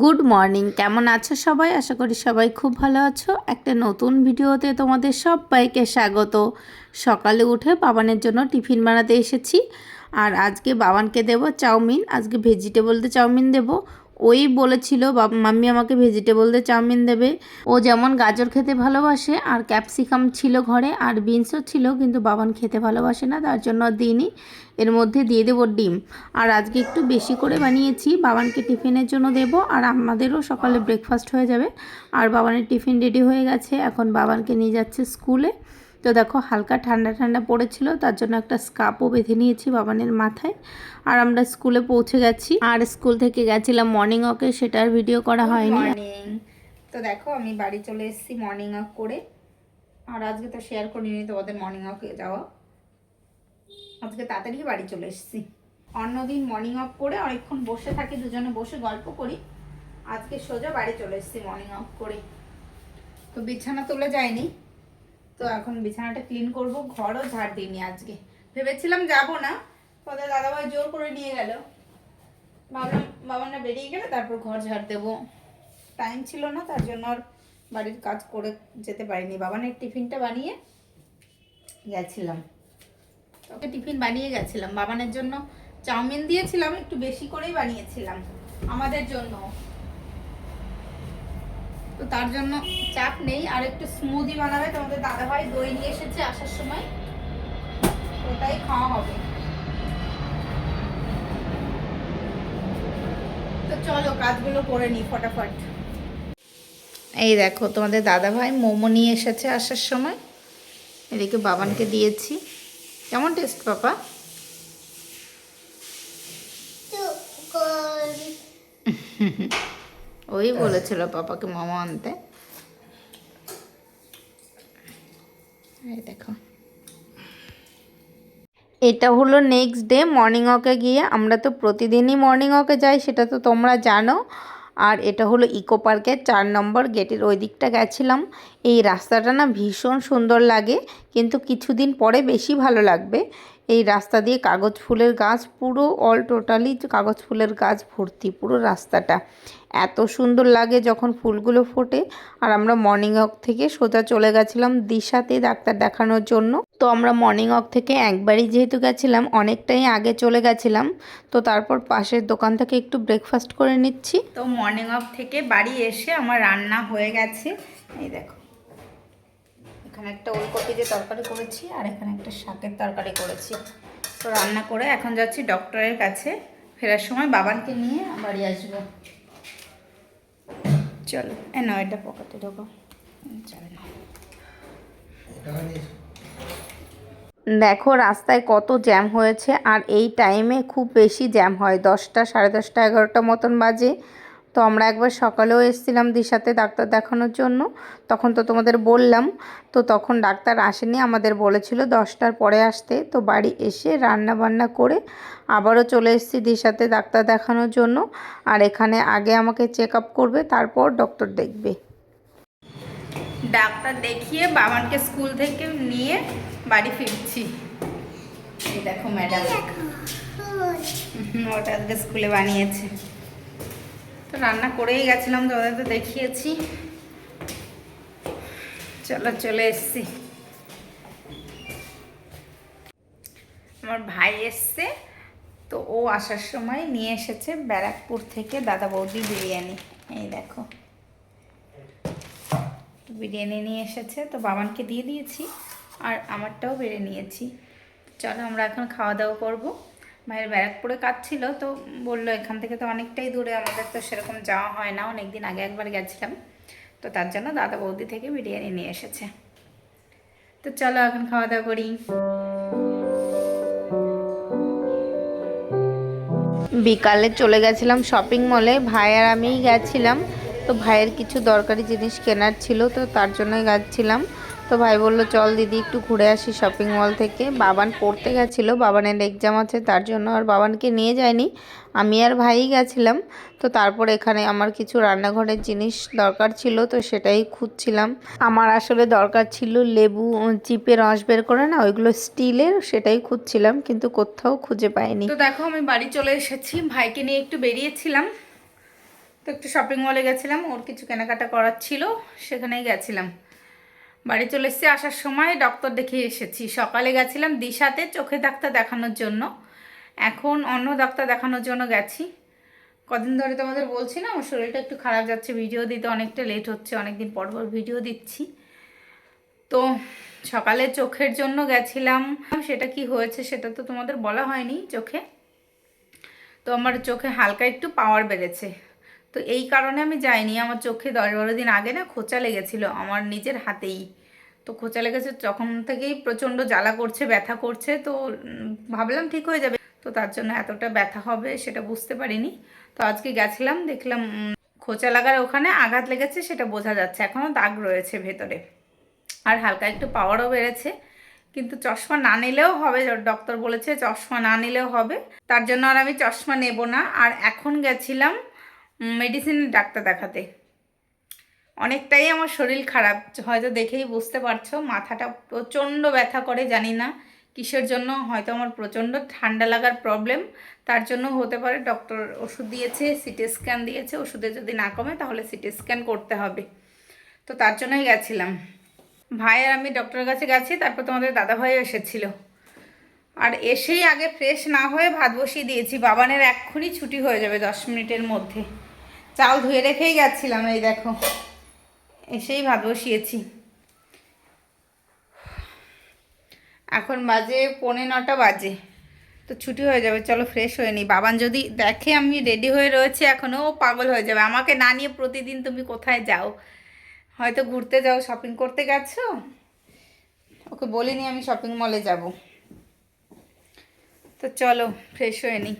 Good morning কেমন আছো সবাই? আশা করি সবাই খুব ভালো আছো। একটা নতুন ভিডিওতে তোমাদের সবাইকে স্বাগত। সকালে উঠে বাবানের জন্য টিফিন বানাতে এসেছি। আর আজকে বাবানকে দেব চাউমিন। আজকে ভেজিটেবল দিয়ে চাউমিন দেব। ওই বলেছিল মাম্মি আমাকে ভেজিটেবল দিয়ে চাউমিন দেবে। ও যেমন গাজর খেতে ভালোবাসে, আর ক্যাপসিকাম ছিল ঘরে, আর বিনসও ছিল, কিন্তু বাবান খেতে ভালোবাসে না, তার জন্য দিইনি। এর মধ্যে দিয়ে দেবো ডিম। আর আজকে একটু বেশি করে বানিয়েছি, বাবানকে টিফিনের জন্য দেব, আর আমাদেরও সকালে ব্রেকফাস্ট হয়ে যাবে। আর বাবানের টিফিন রেডি হয়ে গেছে, এখন বাবানকে নিয়ে যাচ্ছে স্কুলে। তো দেখো হালকা ঠান্ডা ঠান্ডা পড়েছিল তার জন্য একটা স্কার্পও বেঁধে নিয়েছি বাবানের মাথায়। আর আমরা স্কুলে পৌঁছে গেছি। আর স্কুল থেকে গেছিলাম মর্নিং ওয়াকে সেটার ভিডিও করা হয়নি। মর্নিং তো দেখো আমি বাড়ি চলে এসেছি মর্নিং ওয়াক করে। আর আজকে তো শেয়ার করিনি তোমাদের মর্নিং ওয়াকে যাওয়া। আজকে তাড়াতাড়ি বাড়ি চলে এসেছি। অন্যদিন মর্নিং ওয়াক করে অনেকক্ষণ বসে থাকি দুজনে বসে গল্প করি। আজকে সোজা বাড়ি চলে এসেছি মর্নিং ওয়াক করে। তো বিছানা তুলে যায়নি তো এখন বিছানাটা ক্লিন করব, ঘরও ঝাড় দিইনি আজকে। ভেবেছিলাম যাব না, পরে দাদাভাই জোর করে নিয়ে গেল। ভাবলাম বাবানা বেরিয়ে গেলে তারপর ঘর ঝাড় দেবো। টাইম ছিল না, তার জন্য আর বাড়ির কাজ করে যেতে পারিনি। বাবানের টিফিনটা বানিয়ে গেছিলাম। ওকে টিফিন বানিয়ে গেছিলাম। বাবানের জন্য চাউমিন দিয়েছিলাম, একটু বেশি করেই বানিয়েছিলাম। আমাদের জন্য। তো তার জন্য চাপ নেই। আর একটু স্মুদি বানাবে তোমাদের দাদাভাই। দই নিয়ে এসেছে আসার সময়। ওটাই খাওয়া হবে। তো চলো কাজগুলো করে নিই ফটাফট। এই দেখো তোমাদের দাদা ভাই মোমো নিয়ে এসেছে আসার সময়। এদিকে বাবানকে দিয়েছি। কেমন টেস্ট পাপা? ওই বলেছিল পাপাকে মোমো আনতে। দেখো। এটা হলো নেক্সট ডে মর্নিং ওয়াকে গিয়ে আমরা তো প্রতিদিনই মর্নিং ওয়াকে যাই, সেটা তো তোমরা জানো। আর এটা হলো ইকো পার্কের চার নম্বর গেটের ওই দিকটা গেছিলাম। এই রাস্তাটা না ভীষণ সুন্দর লাগে, কিন্তু কিছুদিন পরে বেশি ভালো লাগবে। এই রাস্তা দিয়ে কাগজ ফুলের গাছ পুরো অল টোটালি কাগজ ফুলের গাছ ভর্তি পুরো রাস্তাটা। এত সুন্দর লাগে যখন ফুলগুলো ফোটে। আর আমরা মর্নিং ওয়াক থেকে সোজা চলে গেছিলাম দিশাতে ডাক্তার দেখানোর জন্য। তো আমরা মর্নিং ওয়াক থেকে একবারই যেহেতু গেছিলাম, অনেকটাই আগে চলে গেছিলাম। তো তারপর পাশের দোকান থেকে একটু ব্রেকফাস্ট করে নিচ্ছি। তো মর্নিং ওয়াক থেকে বাড়ি এসে আমার রান্না হয়ে গেছে। এই দেখো। এখানে একটা ওলকপি দিয়ে তরকারি করেছি আর এখানে একটা শাকের তরকারি করেছি। তো রান্না করে এখন যাচ্ছি ডক্টরের কাছে। ফেরার সময় বাবানকে নিয়ে বাড়ি আসব। চলো, এ নাও এটা পকেটে ঢোকো চলো দেখো, রাস্তায় কত জ্যাম হয়েছে আর এই টাইমে খুব বেশি জ্যাম হয়। দশটা, সাড়ে দশটা, এগারোটা মতন বাজে। তো আমরা একবার সকালেও এসেছিলাম দিশাতে ডাক্তার দেখানোর জন্য। তখন তো তোমাদের বললাম। তো তখন ডাক্তার আসেনি আমাদের বলেছিল দশটার পরে আসতে। তো বাড়ি এসে রান্না বান্না করে আবারও চলে এসেছি দিশাতে ডাক্তার দেখানোর জন্য। আর এখানে আগে আমাকে চেক আপ করবে তারপর ডক্টর দেখবে। ডাক্তার দেখিয়ে বাবানকে স্কুল থেকে নিয়ে বাড়ি ফিরছি। দেখো ম্যাডাম। ওটা আজকে স্কুলে বানিয়েছে। তো রান্না করেই গেছিলাম তো ওদের তো দেখিয়েছি। চলো চলে এসছি। আমার ভাই এসছে, তো ও আসার সময় নিয়ে এসেছে ব্যারাকপুর থেকে দাদা বৌদি বিরিয়ানি। এই দেখো। বিরিয়ানি নিয়ে এসেছে, তো বাবানকে দিয়ে দিয়েছি, আর আমারটাও বেড়ে নিয়েছি। চলো আমরা এখন খাওয়া দাওয়া করব। ভাইয়ের ব্যারাকপুরে কাজ ছিল, তো বলল এখান থেকে তো অনেকটাই দূরে, আমাদের তো সেরকম যাওয়া হয় না অনেক দিন আগে একবার গেছিলাম। তো তার জন্য দাদা বৌদি থেকে বিরিয়ানি নিয়ে এসেছে। তো চলো এখন খাওয়া দাওয়া করি। বিকালে চলে গেছিলাম শপিং মলে ভাই আর আমিই গেছিলাম। তো ভাইয়ের কিছু দরকারি জিনিস কেনার ছিল, তো তার জন্যই যাচ্ছিলাম তো ভাই বলল, চল দিদি, একটু ঘুরে আসি শপিং মল থেকে। বাবান পড়তে গেছিল, বাবানের এক্সাম আছে, তার জন্য আর বাবানকে নিয়ে যায়নি। আমি আর ভাইই গেছিলাম, তো তারপর এখানে আমার কিছু রান্নাঘরের জিনিস দরকার ছিল, তো সেটাই খুঁজছিলাম। আমার আসলে দরকার ছিল লেবু চিপে রস বের করে না, ওইগুলো স্টিলের, সেটাই খুঁজছিলাম, কিন্তু কোথাও খুঁজে পাইনি। তো দেখো, আমি বাড়ি চলে এসেছি। ভাইকে নিয়ে একটু বেরিয়েছিলাম। তো একটু শপিং মলে গেছিলাম, ওর কিছু কেনাকাটা করার ছিল, সেখানেই গেছিলাম। বাড়ি চলে এসেছি আসার সময় ডক্টর দেখিয়ে এসেছি। সকালে গেছিলাম দিশাতে চোখে ডাক্তার দেখানোর জন্য। এখন অন্য ডাক্তার দেখানোর জন্য গেছি। কদিন ধরে তোমাদের বলছি না, আমার শরীরটা একটু খারাপ যাচ্ছে ভিডিও দিতে অনেকটা লেট হচ্ছে, অনেকদিন পর পর ভিডিও দিচ্ছি। তো সকালে চোখের জন্য গেছিলাম। সেটা কি হয়েছে সেটা তো তোমাদের বলা হয়নি চোখে। তো আমার চোখে হালকা একটু পাওয়ার বেড়েছে। তো এই কারণে আমি যাইনি। আমার চোখে দশ বারো দিন আগে না খোঁচা লেগেছিল আমার নিজের হাতেই। তো খোঁচা লেগেছে তখন থেকেই প্রচণ্ড জ্বালা করছে, ব্যথা করছে, তো ভাবলাম ঠিক হয়ে যাবে। তো তার জন্য এতটা ব্যথা হবে সেটা বুঝতে পারিনি। তো আজকে গেছিলাম, দেখলাম খোঁচা লাগার ওখানে আঘাত লেগেছে সেটা বোঝা যাচ্ছে। এখনও দাগ রয়েছে ভেতরে। আর হালকা একটু পাওয়ারও বেড়েছে। কিন্তু চশমা না নিলেও হবে ডক্টর বলেছে চশমা না নিলেও হবে। তার জন্য আর আমি চশমা নেব না। আর এখন গেছিলাম মেডিসিনের ডাক্তার দেখাতে। অনেকটাই আমার শরীর খারাপ, হয়তো দেখেই বুঝতে পারছ, মাথাটা প্রচণ্ড ব্যথা করে, জানি না কিসের জন্য, হয়তো আমার প্রচণ্ড ঠান্ডা লাগার প্রবলেম তার জন্য হতে পারে ডক্টর ওষুধ দিয়েছে সিটি স্ক্যান দিয়েছে, ওষুধে যদি না কমে তাহলে সিটি স্ক্যান করতে হবে। তো তার জন্যই গেছিলাম। ভাই আর আমি ডক্টরের কাছে গেছি, তারপর তোমাদের দাদা ভাই এসেছিল। আর এসেই আগে ফ্রেশ না হয়ে ভাত বসিয়ে দিয়েছি, বাবানের এক্ষুনি ছুটি হয়ে যাবে দশ মিনিটের মধ্যে। চাল ধুয়ে রেখেই গেছিলাম, এই দেখো। এসেই ভাত বসিয়েছি। এখন বাজে পৌনে নটা বাজে, তো ছুটি হয়ে যাবে, চলো ফ্রেশ হয়ে নিই বাবান যদি দেখে আমি রেডি হয়ে রয়েছি এখনও ও পাগল হয়ে যাবে। আমাকে না নিয়ে প্রতিদিন তুমি কোথায় যাও? হয়তো ঘুরতে যাও শপিং করতে গেছো? ওকে বলিনি আমি শপিং মলে যাব। তো চলো ফ্রেশ হয়ে নিই